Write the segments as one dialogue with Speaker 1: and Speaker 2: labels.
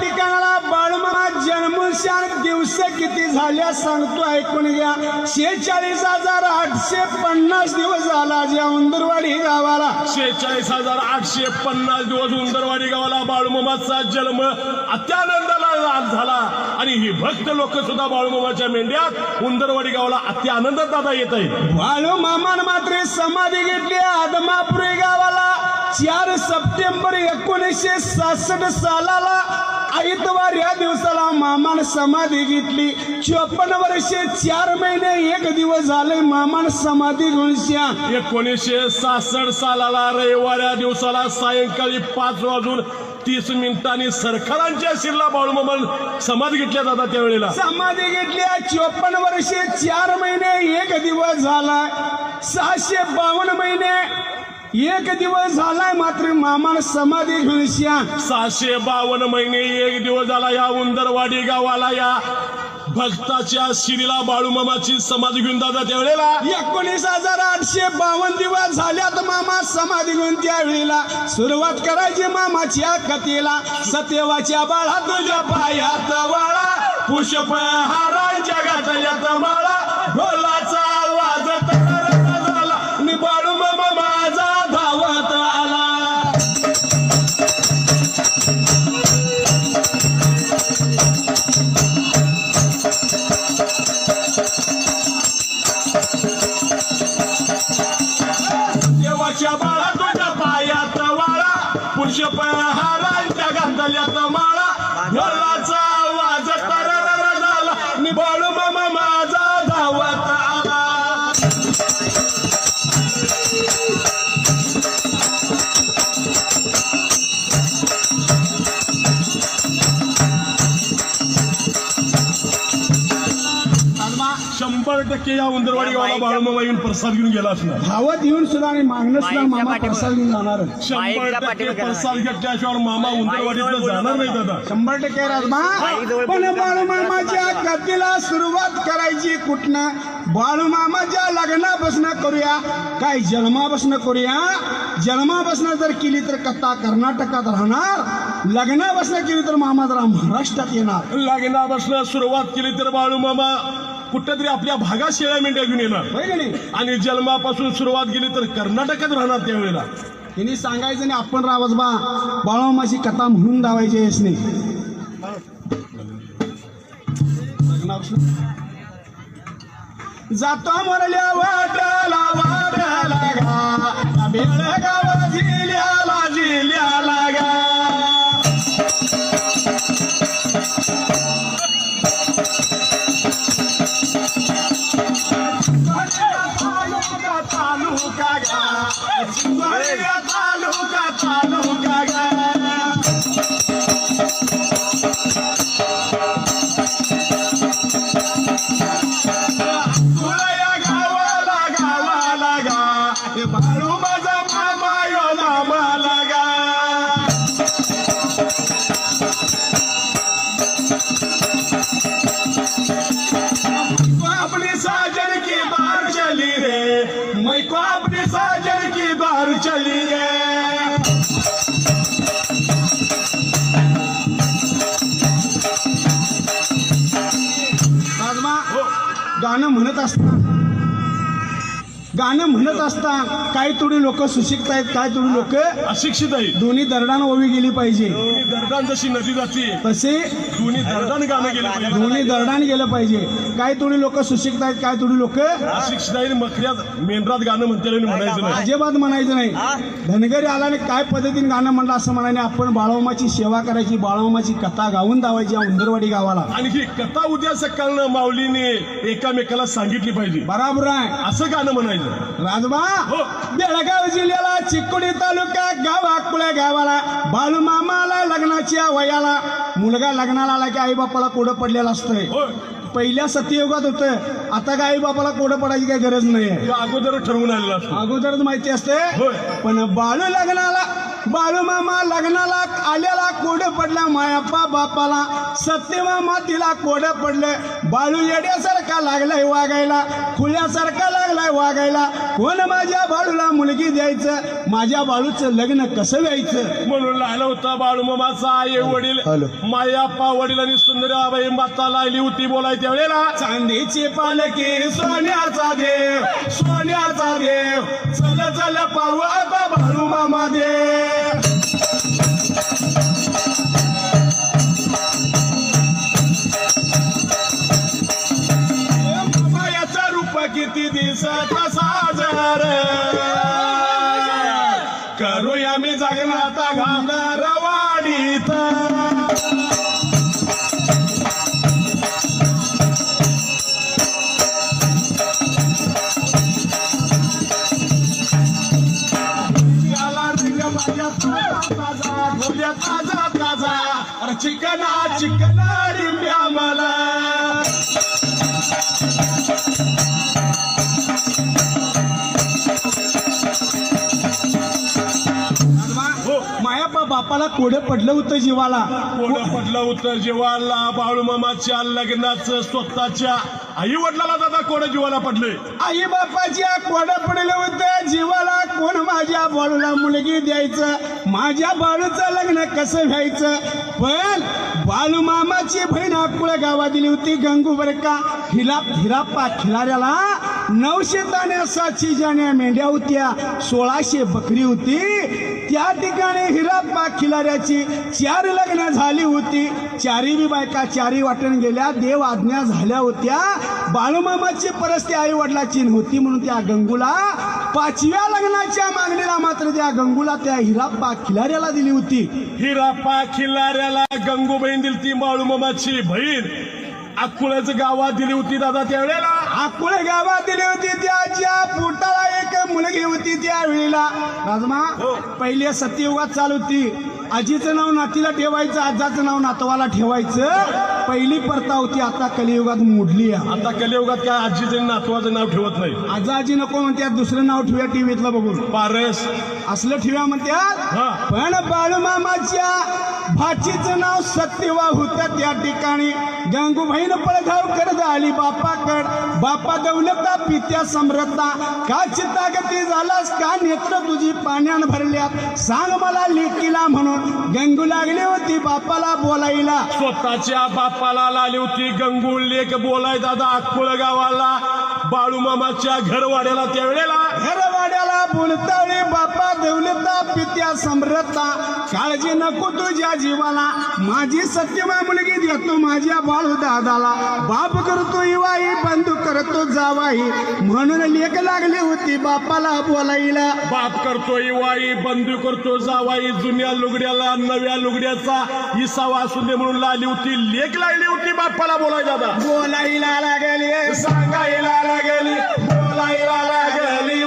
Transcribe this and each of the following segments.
Speaker 1: ठिकाणाला बाळूमामा जन्मशान दिवस किती झाल्या सांगतो ऐकून घ्या. शेहेचाळीस हजार आठशे पन्नास दिवस झाला ज्या उंदरवाडी गावाला.
Speaker 2: शेहेचाळीस हजार आठशे पन्नास दिवस उंदरवाडी गावाला बाळूमामाचा जन्म अत्यानंदाला झाला. आणि ही भक्त लोक सुद्धा बाळूमामाच्या मेंढ्यात उंदरवाडी गावाला अत्यानंदात दादा येत आहेत.
Speaker 1: बाळू मामान मात्र समाधी घेतली गावाला चार सप्टेंबर एकोणीसशे सहासष्ट सालाला आयतवार या दिवसाला मामान समाधी घेतली. चोपन्न वर्षे चार महिने एक दिवस झाले मामान समाधी श्या.
Speaker 2: एकोणीसशे सहासष्ट सालाला रविवार दिवसाला सायंकाळी पाच वाजून तीस मिनिटांनी सरकारांच्या शिरला बाळूमामन समाधी घेतल्या जातात त्यावेळेला.
Speaker 1: समाधी घेतली चोपन्न वर्षे चार महिने एक दिवस झालाय सहाशे बावन्न महिने एक दिवस झालाय मात्र मामान समाधी घेऊन श्या
Speaker 2: सहाशे बावन्न महिने एक दिवस झाला या उंदरवाडी गावाला या भक्ताच्या शिरीला बाळूमामाची समाधी घेऊन दादा त्यावेळेला.
Speaker 1: एकोणीस हजार आठशे बावन्न दिवस झाल्यात मामा समाधी घेऊन त्यावेळेला. सुरुवात करायची मामाच्या कथेला. सत्यवाच्या बाळा तुझ्या पायात वाळा.
Speaker 2: पुष्प हारांच्या घातल्यात माळा ढोलाचा पुष्प हारांच्या टक्के या उंदरवाडी गावाला बाळूमामा येऊन प्रसाद घेऊन गेला असणार.
Speaker 1: धावत येऊन सुद्धा आणि मागणं सुद्धा मामा. प्रसाद घेऊन जाणार.
Speaker 2: शंभर टक्के प्रसाद घेतल्याशिवाय मामा उंदरवाडीतनं जाणार नाही दादा
Speaker 1: शंभर टक्के राजमा. पण
Speaker 3: बोलू
Speaker 1: बाळूमामाच्या कथेला सुरुवात करायची कुठनं? बाळूमामाच्या लग्नापासून करूया. काय जन्मापासून करूया? जन्मापासून जर केली तर कथा कर्नाटकात राहणार. लग्नापासून केली तर मामा जरा महाराष्ट्रात येणार.
Speaker 2: लग्नापासून सुरुवात केली तर बाळूमामा कुठेतरी आपल्या भागात शेळ्या मेंढ्या घेऊन येणार आणि जन्मापासून सुरुवात केली तर कर्नाटकात राहणार त्यावेळेला.
Speaker 1: त्यांनी सांगायचं नाही आपण रावच बा बाळूमामाची कथा म्हणून नाही लग्नापासून जातो मोरल्या वाटाला वाटाला गा बेळगाव हे बाळू माझा मामा यो मामाला गा. को अपनी साजन की बार चली रे. मैं को साजन की बार चली रे. गाणं म्हणत असताना गाणं म्हणत असता काही थोडी लोक सुशिक्षित आहेत काय थोडी लोक
Speaker 2: अशिक्षित आहे
Speaker 1: दोन्ही दरडानं ओवी गेली पाहिजे.
Speaker 2: दोन्ही दरडान जशी नदी जाते
Speaker 1: तसे
Speaker 2: दोन्ही दरडान गाणं गेलं पाहिजे.
Speaker 1: दोन्ही दरडाने गेलं पाहिजे. काही थोडी लोक सुशिक्षित आहेत काय थोडी लोक
Speaker 2: अशिक्षित आहे मखऱ्यात मेंढरात गाणं म्हणते म्हणायचं नाही.
Speaker 1: अजिबात म्हणायचं नाही. धनगरी आला आणि काय पद्धतीने गाणं म्हणलं असं म्हणाने आपण बाळमामाची सेवा करायची बाळमामाची कथा गाऊन दावायची या उंदरवाडी गावाला.
Speaker 2: आणि ही कथा उद्या सकाळनं माऊलीने एकामेकाला सांगितली पाहिजे.
Speaker 1: बराबर आहे.
Speaker 2: असं गाणं म्हणायचं.
Speaker 1: राजबा
Speaker 2: हो.
Speaker 1: बेळगाव जिल्ह्याला चिकोडी तालुका गाव अकोल्या गावाला बाळूमामाला लग्नाच्या वयाला मुलगा लग्नाला आला की आई बापाला कोडं पडलेलं असतंय.
Speaker 2: होय
Speaker 1: पहिल्या सत्ययुगात होतं. आता काय आई बापाला कोडं पडायची काही गरज नाही
Speaker 2: हे अगोदर ठरवून आलेलं असतं.
Speaker 1: अगोदरच माहिती असते. पण बाळू लग्नाला बाळू मामा लग्नाला आलेला बाळूला कोड पडलं मायाप्पा बापाला सत्यमामा तिला कोड पडलं. बाळू येड्यासारखा लागलाय वागायला. खुल्यासारखा लागलाय वागायला. कोण माझ्या बाळूला मुलगी द्यायचं? माझ्या बाळूचं लग्न कसं व्हायचं?
Speaker 2: म्हणून लागला होता बाळूमामाचा आई वडील.
Speaker 1: हॅलो.
Speaker 2: मायाप्पा वडील आणि सुंदराबाई माता लागली होती बोलाय त्यावेळेला.
Speaker 1: चांदीची पालकी सोन्याचा देव सोन्याचा देव. चल चल पाहू आता बाळू मामा देव. दिसत साजर. करूया मी जगनाता घालणार वाडीत. ताजा ताजा, ताजा. अरे चिकना चिकना रिम्या मला. बापाला कोड पडलं होतं जीवाला.
Speaker 2: कोण पडलं उत्तर जीवाला. बाळूमामाच्या लग्नाचं स्वतःच्या आई वडिलाला दादा कोण जीवाला पडले.
Speaker 1: आई बापाच्या कोड पडलं होतं जीवाला. कोण माझ्या बाळूला मुलगी द्यायचं? माझ्या बाळूचं लग्न कसं व्हायचं? पण बाळू मामाची बहीण अकुळ गावात दिली होती गंगू बर का. हिला हिराप्पा खिलाऱ्याला नऊशे ताण्या सातशे जाण्या मेंढ्या होत्या. सोळाशे बकरी होती. त्या ठिकाणी हिराप्पा खिलाऱ्याची चार लग्न झाली होती. चारी बी बायका चारी वाटण गेल्या देव आज्ञा झाल्या होत्या. बाळूमामाची परस्ती आई वडिलाची होती म्हणून त्या गंगूला पाचव्या लग्नाच्या मागणीला मात्र त्या गंगूला त्या हिराप्पा खिलाऱ्याला दिली होती.
Speaker 2: हिराप्पा खिलाऱ्याला गंगूबहीण दिली ती बाळूमामाची बहीण. अकुळच गावात दिली होती दादा त्यावेळेला.
Speaker 1: आकुळे गावात दिली होती त्याच्या पोटाला एक मुलगी होती त्या वेळेला राजमा पहिले सत्ययुगात चालू होती. आजीचं नाव नातीला ठेवायचं आजाचं नाव नातवाला ठेवायचं. पहिली प्रथा होती आता कलियुगात मोडली आहे.
Speaker 2: आता कलियुगात काय आजीचं नातवाचं नाव ठेवत नाही.
Speaker 1: आजा आजी नको म्हणतात दुसरं नाव ठेवूया टीव्हीतलं बघून.
Speaker 2: पारस.
Speaker 1: असलं ठेवूया म्हणतात
Speaker 2: हा.
Speaker 1: पण बाळूमामाच्या भाचीचं नाव सत्यवा होतं त्या ठिकाणी. गंगूबाईन पळघाव करत आली बापाकड. बापा दौलता पित्या समृद्धा का चित्तागती झालास? का नेत्र तुझी पाण्यान भरल्यात? सांग मला लेकीला म्हणून. गंगू लागली होती बापाला बोलायला.
Speaker 2: स्वतःच्या बापाला लाली होती. गंगूळ लेख बोलाय दादा अक्कोळ गावाला. बाळूमामाच्या घरवाड्याला त्यावेळेला
Speaker 1: घरवाड्याला बोलताळी बापा दौलता पित्या समृद्धा काळजी नको तुझ्या जीवाला. माझी सत्यमा मुलगी देतो माझ्या बाळू दादाला बाप करतो इवाई बंधू करतो जावाई. म्हणून लेख लागली होती बापाला बोलायला.
Speaker 2: बाप करतोय वाई बंधू करतो जावाई जुन्या लुगड्याला नव्या लुगड्याचा इसावा असू दे म्हणून लाली होती. लेख लागली होती बापाला बोलाय दादा.
Speaker 1: बोलायला लागली. सांगायला लागली बोलायला लागली.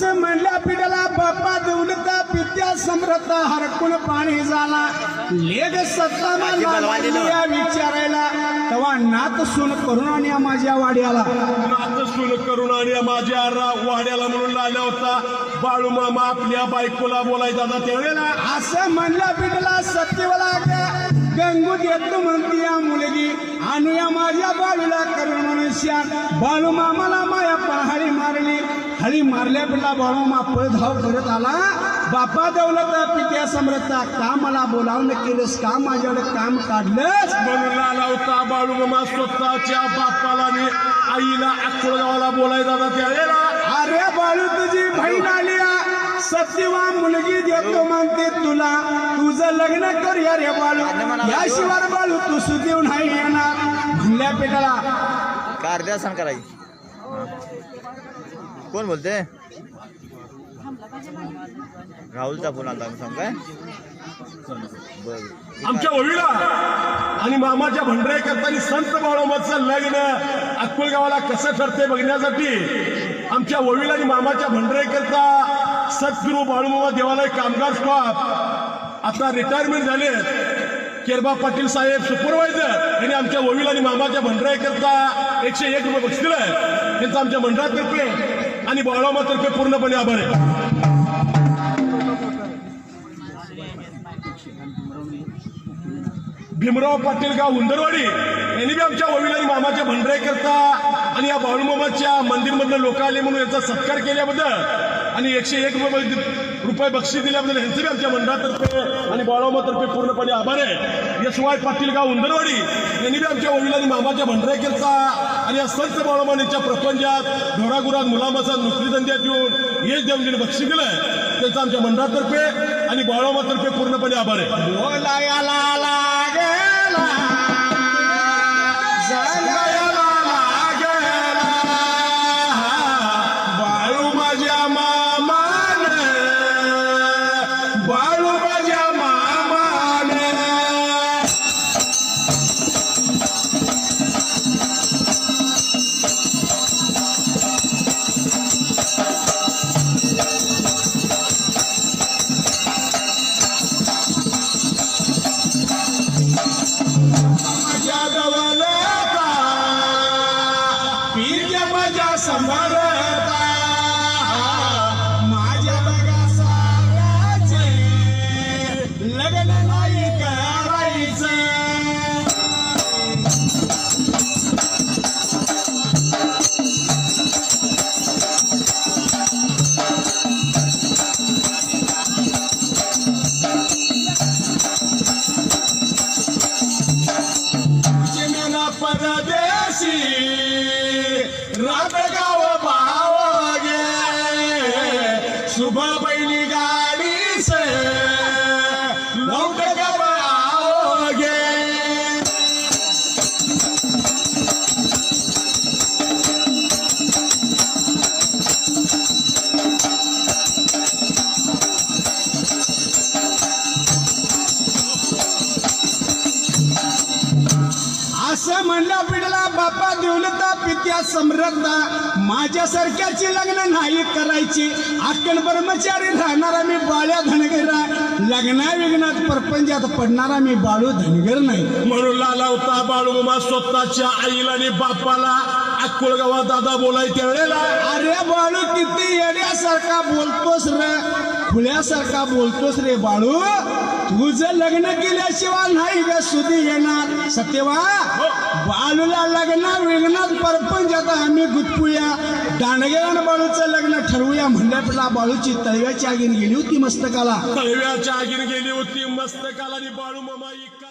Speaker 1: असं म्हणल्या पिढ्याला बाप्पा दौलता पित्या समृद्ध हरकून पाणी झाला. लेग सत्ता मानल्या विचारायला. तेव्हा नात सून करून आणि माझ्या वाड्याला.
Speaker 2: नात सुन करून आणि माझ्या रा- वाड्याला म्हणून लावला होता. बाळूमामा आपल्या बायकोला बोलाय दादा त्यावेळेला.
Speaker 1: असं म्हणल्या पिढीला सत्यवाला गंगू देतो म्हणती या मुलगी. आणूया माझ्या बाळूला करून म्हणून श्याम बाळू मामाला माया पण हळी मारली. हळी मारल्या पिढला बाळू मा पळ धाव करत आला. बापा दौलत पित्या समृद्धा का मला बोलावणं केलंस? का माझ्याकडे काम काढलंस?
Speaker 2: म्हणून आला होता बाळूमामा स्वतःच्या बापाला आणि आईला अक्कोळगावाला बोलाय दादा त्यावेळेला
Speaker 1: अरे बाळू तुझी बहीण आली आ. सत्यवान मुलगी देतो म्हणते तुला. तुझं लग्न कर या रे बाळू. याशिवाय बाळू तू सुदेव नाही येणार. म्हणल्या पेटाला
Speaker 3: का अर्ध्या सण करायची. कोण बोलते राहुलचा फोन आला सांग काय? बर.
Speaker 2: आमच्या ओवीला आणि मामाच्या भंडारे करताना संत बाळोमाचं लग्न अक्कोळगावाला कसं ठरते बघण्यासाठी आमच्या ओवीला आणि मामाच्या भंडारे करता सद्गुरू बाळूमामा देवालय कामगार स्टॉप. आता रिटायरमेंट झाले केरबा पाटील साहेब सुपरवायझर यांनी आमच्या ओवीला आणि मामाच्या भंडारे करता एकशे एक रुपये बक्षीस दिलंय. त्यांचं आमच्या मंडळातर्फे आणि बाळामातर्फे पूर्णपणे आभार आहे. भीमराव पाटील गाव उंदरवाडी यांनी बी आमच्या वडील आणि मामाच्या भंडारे करता आणि या बाळूमामाच्या मंदिरमधलं लोक आले म्हणून यांचा सत्कार केल्याबद्दल आणि एकशे एक रुपये रुपये बक्षीस दिल्याबद्दल यांचे बी आमच्या मंडळातर्फे. आणि बाळूमातर्फे पूर्णपणे आभार आहे. एस वाय पाटील गाव उंदरवाडी. यांनी बी आमच्या वडील आणि मामाच्या भंडारे आणि या संत बाळूमानीच्या प्रपंचात घोरागुरात मुलामाचा नोकरी धंद्यात येऊन यश देऊन ज्यांनी बक्षीस दिलंय त्यांचं आमच्या मंडळातर्फे आणि बाळूमातर्फे पूर्णपणे आभार आहे.
Speaker 1: पीर माझ्या समरता माझ्या रात गाव भाव शुभ बैली गाडी से लौट गाव गे असं म्हणलं बापा देवलता पित्या समृद्धा. माझ्यासारख्याची लग्न नाही करायची. अक्कल ब्रह्मचारी राहणारा मी बाळ्या धनगरा. लग्ना विघ्नात परपंचात पडणारा मी बाळू धनगर नाही.
Speaker 2: म्हणून लाला होता बाळूमामा स्वतःच्या आईला आणि बापाला. अक्कोळगावात दादा बोलाय त्यावेळेला.
Speaker 1: अरे बाळू किती येण्यासारखा बोलतोस रे. खुल्यासारखा बोलतोस रे बाळू. तुझं लग्न केल्याशिवाय नाही ग सुधी येणार. सत्यवा? बाळूला लग्न विघ्नात परपंच आता आम्ही गुतपूया. दांडगेवान बाळूचं लग्न ठरवूया म्हणल्यापेला बाळूची तळव्याची आगीन गेली होती मस्तकाला.
Speaker 2: तळव्याच्या आगीन गेली होती मस्तकाला आणि बाळूमामा इकाच्या